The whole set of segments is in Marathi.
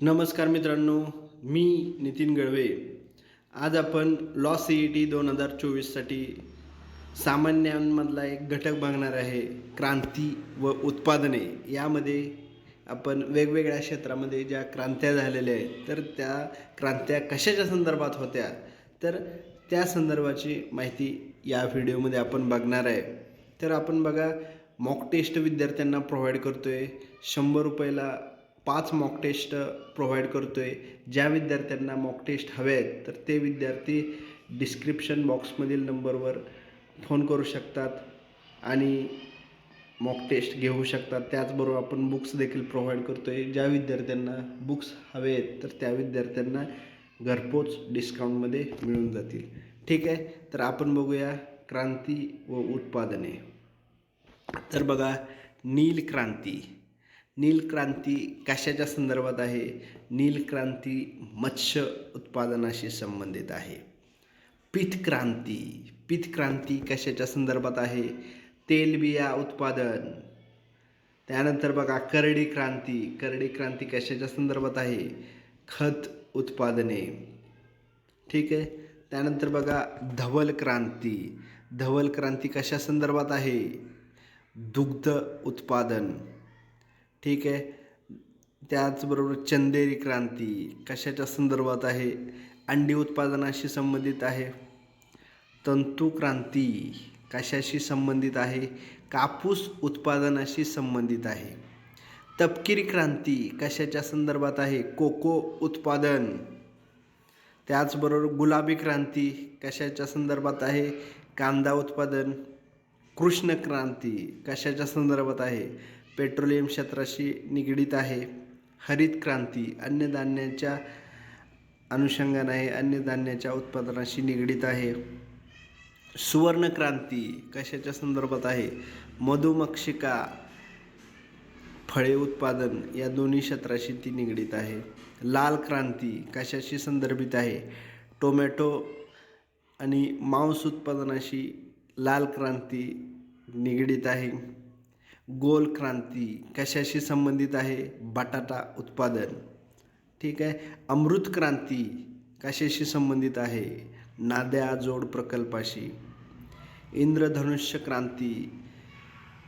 नमस्कार मित्रांनो मी नितीन गळवे आज आपण लॉ सी ई टी दोन हजार चोवीससाठी सामान्यांमधला एक घटक बघणार आहे क्रांती व उत्पादने. यामध्ये आपण वेगवेगळ्या क्षेत्रामध्ये ज्या क्रांत्या झालेल्या आहेत तर त्या क्रांत्या कशाच्या संदर्भात होत्या तर त्या संदर्भाची माहिती या व्हिडिओमध्ये आपण बघणार आहे. तर आपण बघा मॉक टेस्ट विद्यार्थ्यांना प्रोव्हाइड करतो आहे शंभर रुपयाला पाच मॉक टेस्ट प्रोव्हाइड करतो आहे ज्या विद्यार्थ्यांना मॉक टेस्ट हवे आहेत तर ते विद्यार्थी डिस्क्रिप्शन बॉक्समधील नंबरवर फोन करू शकतात आणि मॉक टेस्ट घेऊ शकतात. त्याचबरोबर आपण बुक्स देखील प्रोव्हाइड करतो आहे ज्या विद्यार्थ्यांना बुक्स हवे आहेत तर त्या विद्यार्थ्यांना घरपोच डिस्काउंटमध्ये मिळून जातील. ठीक आहे? तर आपण बघूया क्रांती व उत्पादने. तर बघा नील क्रांती. नीलक्रांती कशाच्या संदर्भात आहे? नीलक्रांती मत्स्य उत्पादनाशी संबंधित आहे. पीतक्रांती पीतक्रांती कशाच्या संदर्भात आहे? तेलबिया उत्पादन. त्यानंतर बघा करडी क्रांती. करडी क्रांती कशाच्या संदर्भात आहे? खत उत्पादने. ठीक आहे? त्यानंतर बघा धवल क्रांती. धवल क्रांती कशा संदर्भात आहे? दुग्ध उत्पादन. ठीक आहे. त्याचबरोबर चंदेरी क्रांती कशाच्या संदर्भात आहे? अंडी उत्पादनाशी संबंधित आहे. तंतू क्रांती कशाशी संबंधित आहे? कापूस उत्पादनाशी संबंधित आहे. तपकिरी क्रांती कशाच्या संदर्भात आहे? कोको उत्पादन. त्याचबरोबर गुलाबी क्रांती कशाच्या संदर्भात आहे? कांदा उत्पादन. कृष्ण क्रांती कशाच्या संदर्भात आहे? पेट्रोलियम क्षेत्राशी निगडीत आहे. हरित क्रांती अन्नधान्याच्या अनुषंगाने आहे अन्नधान्याच्या उत्पादनाशी निगडीत आहे. सुवर्ण क्रांती कशाच्या संदर्भात आहे? मधुमक्षिका फळे उत्पादन या दोन्ही क्षेत्राशी ती निगडीत आहे. लाल क्रांती कशाशी संदर्भित आहे? टोमॅटो आणि मांस उत्पादनाशी लाल क्रांती निगडीत आहे. गोल क्रांती कशाशी संबंधित आहे? बटाटा उत्पादन. ठीक आहे. अमृत क्रांती कशाशी संबंधित आहे? नाद्या जोड प्रकल्पाशी. इंद्रधनुष्य क्रांती.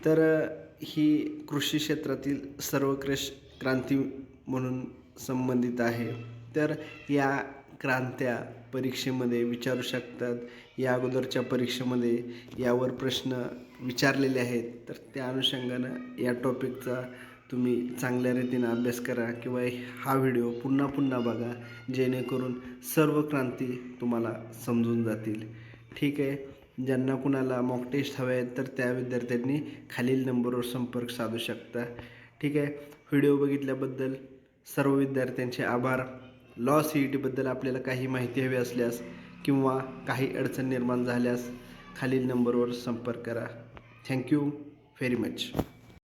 तर ही कृषी क्षेत्रातील सर्वोत्कृष्ट क्रांती म्हणून संबंधित आहे. तर या क्रांत्या परीक्षेमध्ये विचारू शकतात. या अगोदरच्या परीक्षेमध्ये यावर प्रश्न विचारलेले आहेत. तर त्या अनुषंगानं या टॉपिकचा तुम्ही चांगल्या रीतीनं अभ्यास करा किंवा हा व्हिडिओ पुन्हा पुन्हा बघा जेणेकरून सर्व क्रांती तुम्हाला समजून जातील. ठीक आहे? ज्यांना कुणाला मॉक टेस्ट हवे आहेत तर त्या विद्यार्थ्यांनी खालील नंबरवर संपर्क साधू शकता. ठीक आहे? व्हिडिओ बघितल्याबद्दल सर्व विद्यार्थ्यांचे आभार. लॉ सी ई टीबद्दल आपल्याला काही माहिती हवी असल्यास किंवा काही अडचण निर्माण झाल्यास खालील नंबरवर संपर्क करा. Thank you very much